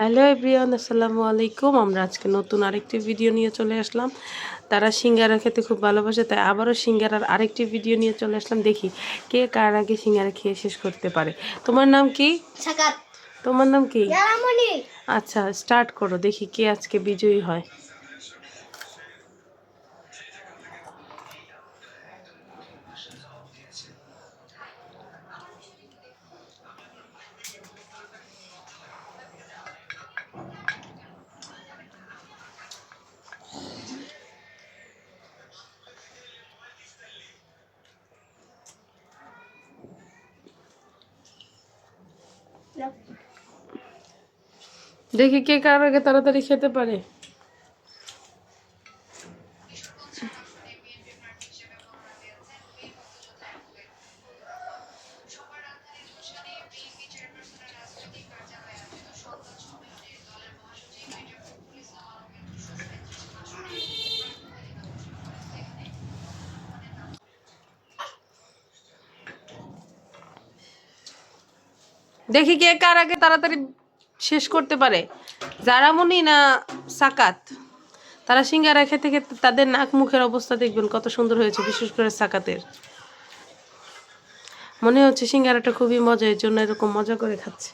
Hello everyone আসসালামু আলাইকুম। আমরা আজকে নতুন আরেকটি ভিডিও নিয়ে চলে আসলাম। তারা সিঙ্গারা খেতে খুব ভালোবাসে তাই আবারও সিঙ্গারার আরেকটি ভিডিও নিয়ে চলে আসলাম। দেখি কে কার আগে সিঙ্গারা খেয়ে শেষ করতে পারে। তোমার নাম কি? তোমার নাম কি? আচ্ছা স্টার্ট করো দেখি কে আজকে বিজয়ী হয়। দেখি কে কার আগে তাড়াতাড়ি খেতে পারে। দেখি কে কার আগে তাড়াতাড়ি শেষ করতে পারে। জারামনি না সাকাত? তারা সিঙ্গারা খেতে খেতে তাদের নাক মুখের অবস্থা দেখবেন কত সুন্দর হয়েছে, বিশেষ করে সাকাতের। মনে হচ্ছে সিঙ্গারাটা খুবই মজা এর জন্য এরকম মজা করে খাচ্ছে।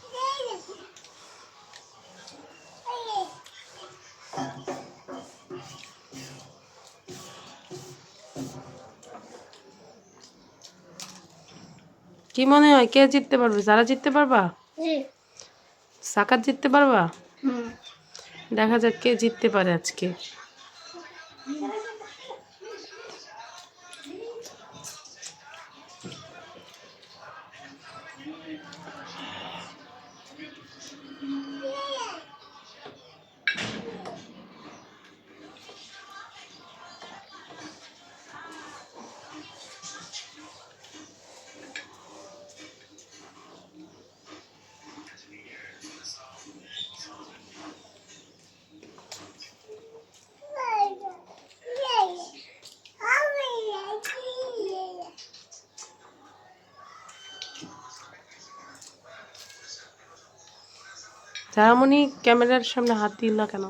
কি মনে হয় কে জিততে পারবে? যারা জিততে পারবা? সাকাত জিততে পারবা? দেখা যাক কে জিততে পারে আজকে। যারামণি ক্যামেরার সামনে হাত দিল না কেন?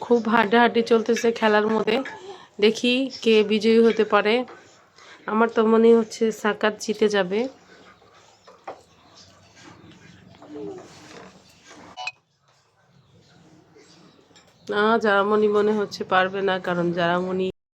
খুব হাড্ডাহাড্ডি চলতেছে খেলার মধ্যে। দেখি কে বিজয়ী হতে পারে। আমার তো মনে হচ্ছে সাকাত জিতে যাবে। না, জারামণি মনে হচ্ছে পারবে না, কারণ জারামণি